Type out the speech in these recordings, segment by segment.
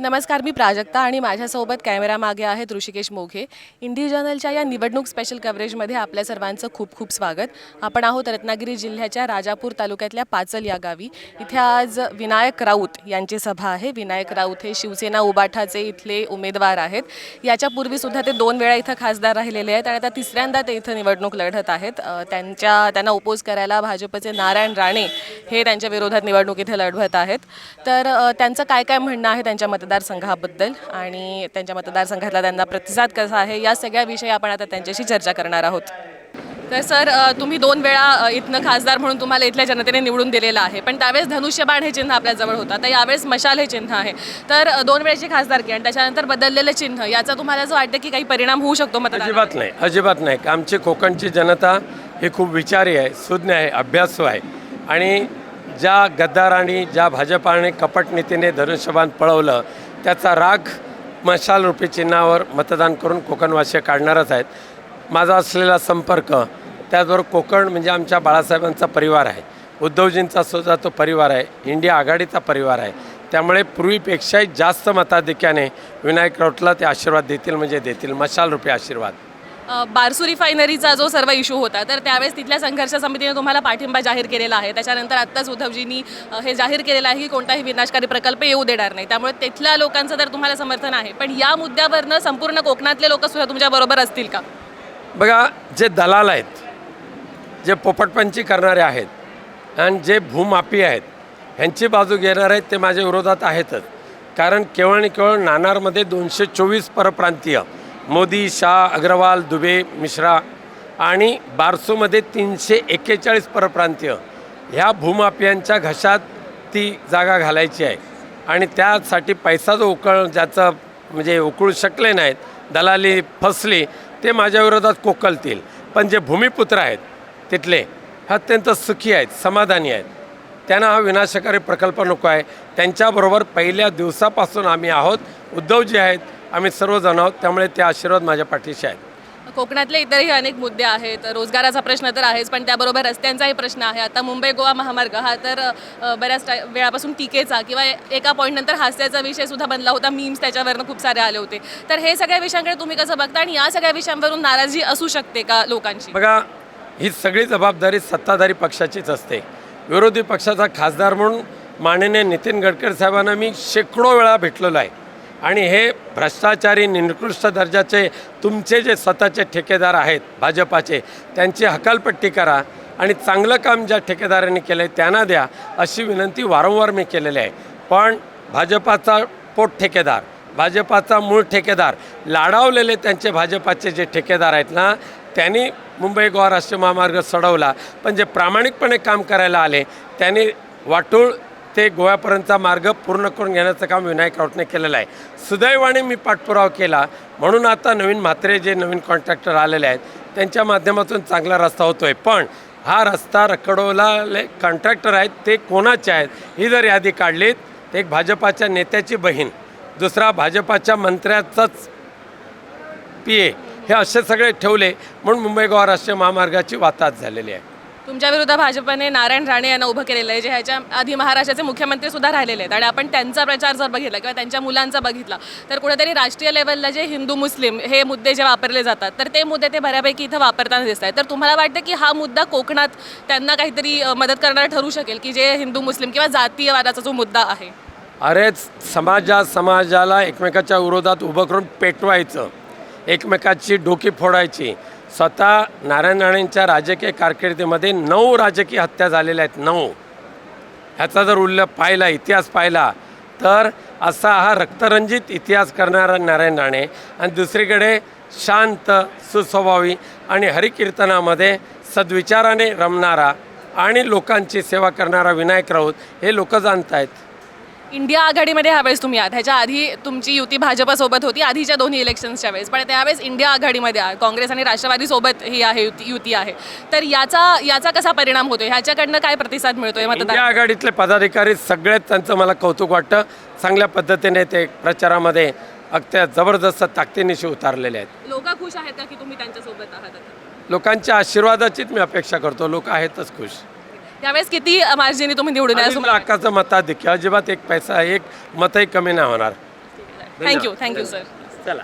नमस्कार मी प्राजक्ता आणि माझ्यासोबत कॅमेरा मागे आहेत ऋषिकेश मोघे. इंडी जर्नलच्या या निवडणूक स्पेशल कव्हरेजमध्ये आपल्या सर्वांचं खूप खूप स्वागत. आपण आहोत रत्नागिरी जिल्ह्याच्या राजापूर तालुक्यातल्या पाचल या गावी. इथे आज विनायक राऊत यांची सभा आहे. विनायक राऊत हे शिवसेना उबाठाचे इथले उमेदवार आहेत. याच्यापूर्वी सुद्धा ते दोन वेळा इथं खासदार राहिलेले आहेत आणि आता तिसऱ्यांदा ते इथं निवडणूक लढत आहेत. त्यांच्या त्यांना ओपोज करायला भाजपचे नारायण राणे हे त्यांच्या विरोधात निवडणूक इथे लढवत आहेत. तर त्यांचं काय काय म्हणणं आहे त्यांच्या मतदारसंघाबद्दल आणि त्यांच्या मतदारसंघातला त्यांना प्रतिसाद कसा आहे या सगळ्या विषयी आपण आता त्यांच्याशी चर्चा करणार आहोत. तर सर तुम्ही दोन वेळा इथनं खासदार म्हणून तुम्हाला इथल्या जनतेने निवडून दिलेलं आहे पण त्यावेळेस धनुष्यबाण हे चिन्ह आपल्याजवळ होतं आता यावेळेस मशाल हे चिन्ह आहे. तर दोन वेळेची खासदारकी आणि त्याच्यानंतर बदललेलं चिन्ह याचा तुम्हाला असं वाटतं की काही परिणाम होऊ शकतो मग अजिबात नाही अजिबात नाही. आमची कोकणची जनता ही खूप विचारी आहे सुज्ञ आहे अभ्यासू आहे. आणि ज्या गद्दारांनी ज्या भाजपाने कपट नीतीने धनुष्यबाण पळवलं त्याचा राग मशाल रूपी चिन्हावर मतदान करून कोकणवासी काढणारच आहेत. माझा असलेला संपर्क त्याचबरोबर कोकण म्हणजे आमच्या बाळासाहेबांचा परिवार आहे. उद्धवजींचा सुद्धा तो परिवार आहे. इंडिया आघाडीचा परिवार आहे. त्यामुळे पूर्वीपेक्षाही जास्त मताधिक्याने विनायक राऊतला ते आशीर्वाद देतील म्हणजे देतील. मशाल आशीर्वाद. बारसू रिफायनरीचा जो सर्व इश्यू होता तर त्यावेळेस तिथल्या संघर्ष समितीने तुम्हाला पाठिंबा जाहीर केलेला आहे. त्याच्यानंतर आत्ताच उद्धवजींनी हे जाहीर केलेलं आहे की कोणताही विनाशकारी प्रकल्प येऊ देणार नाही. त्यामुळे तिथल्या लोकांचं तर तुम्हाला समर्थन आहे. पण या मुद्द्यावरनं संपूर्ण कोकणातले लोक सुद्धा तुमच्याबरोबर असतील का? बघा जे दलाल आहेत जे पोपटपंची करणारे आहेत आणि जे भूमापी आहेत ह्यांची बाजू घेणार आहेत ते माझ्या विरोधात आहेतच. कारण केवळ आणि केवळ नाणारमध्ये दोनशे चोवीस परप्रांतीय मोदी शाह अग्रवाल दुबे मिश्रा आणि बारसूमध्ये तीनशे एक्केचाळीस परप्रांतीय ह्या भूमाफियांच्या घशात ती जागा घालायची आहे. आणि त्यासाठी पैसा जो उकळ ज्याचं म्हणजे उकळू शकले नाहीत दलाली फसली ते माझ्या विरोधात कोकलतील. पण जे भूमिपुत्र आहेत तिथले हे अत्यंत सुखी आहेत समाधानी आहेत. त्यांना हा विनाशकारी प्रकल्प नको आहे. त्यांच्याबरोबर पहिल्या दिवसापासून आम्ही आहोत. उद्धवजी आहेत आम्ही सर्वजण आहोत त्यामुळे ते आशीर्वाद माझ्या पाठीशी आहेत. कोकणातले इतरही अनेक मुद्दे आहेत रोजगाराचा प्रश्न तर आहेच पण त्याबरोबर रस्त्यांचाही प्रश्न आहे. आता मुंबई गोवा महामार्ग हा तर बऱ्याच वेळापासून टीकेचा किंवा एका पॉईंटनंतर हास्याचा विषय सुद्धा बनला होता मीम्स त्याच्यावरनं खूप सारे आले होते. तर हे सगळ्या विषयांकडे तुम्ही कसं बघता आणि या सगळ्या विषयांवरून नाराजी असू शकते का लोकांची? बघा ही सगळी जबाबदारी सत्ताधारी पक्षाचीच असते. विरोधी पक्षाचा खासदार म्हणून माननीय नितीन गडकरी साहेबांना मी शेकडो वेळा भेटलेलो आहे. आणि हे भ्रष्टाचारी निकृष्ट दर्जाचे तुमचे जे स्वतःचे ठेकेदार आहेत भाजपाचे त्यांची हकालपट्टी करा आणि चांगलं काम ज्या ठेकेदारांनी केलं आहे त्यांना द्या अशी विनंती वारंवार मी केलेली आहे. पण भाजपाचा पोट ठेकेदार भाजपाचा मूळ ठेकेदार लाडावलेले त्यांचे भाजपाचे जे ठेकेदार आहेत ना त्यांनी मुंबई गोवा राष्ट्रीय महामार्ग सोडवला. पण जे प्रामाणिकपणे काम करायला आले त्यांनी वाटूळ ते गोव्यापर्यंतचा मार्ग पूर्ण करून घेण्याचं काम विनायक राऊतने केलेलं आहे. सुदैवाने मी पाठपुरावा केला. म्हणून आता नवीन म्हात्रे जे नवीन कॉन्ट्रॅक्टर आलेले आहेत त्यांच्या माध्यमातून चांगला रस्ता होतो आहे पण हा रस्ता रखडवलाले कॉन्ट्रॅक्टर आहेत ते कोणाचे आहेत ही जर यादी काढलीत तर एक भाजपाच्या नेत्याची बहीण दुसरा भाजपाच्या मंत्र्याचाच पी ए हे असे सगळे ठेवले. म्हणून मुंबई गोवा राष्ट्रीय महामार्गाची वाताहत झालेली आहे. तुमच्या विरुद्ध भाजपने नारायण राणे यांना उभं केलेलं आहे जे ह्याच्या आधी महाराष्ट्राचे मुख्यमंत्री सुद्धा राहिलेले आहेत. आणि आपण त्यांचा प्रचार जर बघितला किंवा त्यांच्या मुलांचा बघितला तर कुठेतरी राष्ट्रीय लेवलला जे हिंदू मुस्लिम हे मुद्दे जे वापरले जातात तर ते मुद्दे ते बऱ्यापैकी इथं वापरताना दिसत आहेत. तर तुम्हाला वाटतं की हा मुद्दा कोकणात त्यांना काहीतरी मदत करणारा ठरू शकेल की जे हिंदू मुस्लिम किंवा जातीयवादाचा जो मुद्दा आहे? अरे समाजा समाजाला एकमेकाच्या विरोधात उभं करून पेटवायचं एकमेकाची डोकी फोडायची स्वतः नारायण राणेंच्या राजकीय कारकिर्दीमध्ये नऊ राजकीय हत्या झालेल्या आहेत नऊ. ह्याचा जर उल्लेख पाहिला इतिहास पाहिला तर असा हा रक्तरंजित इतिहास करणारा नारायण राणे. आणि दुसरीकडे शांत सुस्वभावी आणि हरिकीर्तनामध्ये सद्विचाराने रमणारा आणि लोकांची सेवा करणारा विनायक राऊत हे लोक जाणत आहेत इंडिया आघाडीमध्ये ह्यावेळेस तुम्ही आहात. ह्याच्या आधी तुमची युती भाजपसोबत होती आधीच्या दोन्ही इलेक्शन्सच्या वेळेस. पण त्यावेळेस इंडिया आघाडीमध्ये आहात. काँग्रेस आणि राष्ट्रवादीसोबत ही आहे युती युती आहे. तर याचा याचा कसा परिणाम होतोय? ह्याच्याकडनं काय प्रतिसाद मिळतोय मतदार? इंडिया आघाडीतले पदाधिकारी सगळेच त्यांचं मला कौतुक वाटतं. चांगल्या पद्धतीने ते प्रचारामध्ये अगत्या जबरदस्त ताकदीनिशी उतारलेले आहेत. लोक खुश आहेत का की तुम्ही त्यांच्यासोबत आहात? आता? लोकांच्या आशीर्वादाचीच मी अपेक्षा करतो. लोक आहेतच खुश. यावेळेस किती मार्जिनी तुम्ही निवडून लाखाचं मताधिक्य. अजिबात एक पैसा एक मतही कमी नाही होणार. थँक्यू थँक्यू सर चला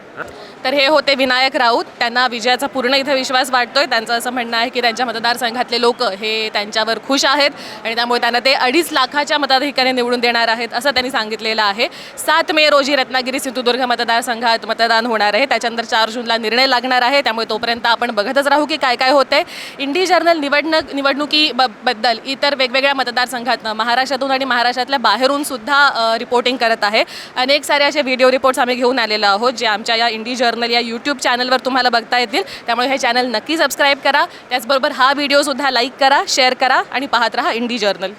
तर हे होते विनायक राऊत. त्यांना विजयाचा पूर्ण इथे विश्वास वाटतोय. त्यांचं असं म्हणणं आहे की त्यांच्या मतदारसंघातले लोक हे त्यांच्यावर खुश आहेत आणि त्यामुळे त्यांना ते अडीच लाखाच्या मताधिकाने निवडून देणार आहेत असं त्यांनी सांगितलेलं आहे. सात मे रोजी रत्नागिरी सिंधुदुर्ग मतदारसंघात मतदान होणार आहे. त्याच्यानंतर चार जूनला निर्णय लागणार आहे. त्यामुळे तोपर्यंत आपण बघतच राहू की काय काय होतंय. इंडी जर्नल निवडणूक निवडणुकीबद्दल इतर वेगवेगळ्या मतदारसंघातनं महाराष्ट्रातून आणि महाराष्ट्रातल्या बाहेरून सुद्धा रिपोर्टिंग करत आहे. अनेक सारे असे व्हिडिओ रिपोर्ट्स आम्ही घेऊन आलेलो आहोत जे जे आमच्या या इंडी जर्नल या यूट्यूब चॅनलवर तुम्हाला बघता येतील. त्यामुळे हे चॅनल नक्की सबस्क्राईब करा. त्याचबरोबर हा व्हिडिओसुद्धा लाईक करा शेअर करा आणि पाहत राहा इंडी जर्नल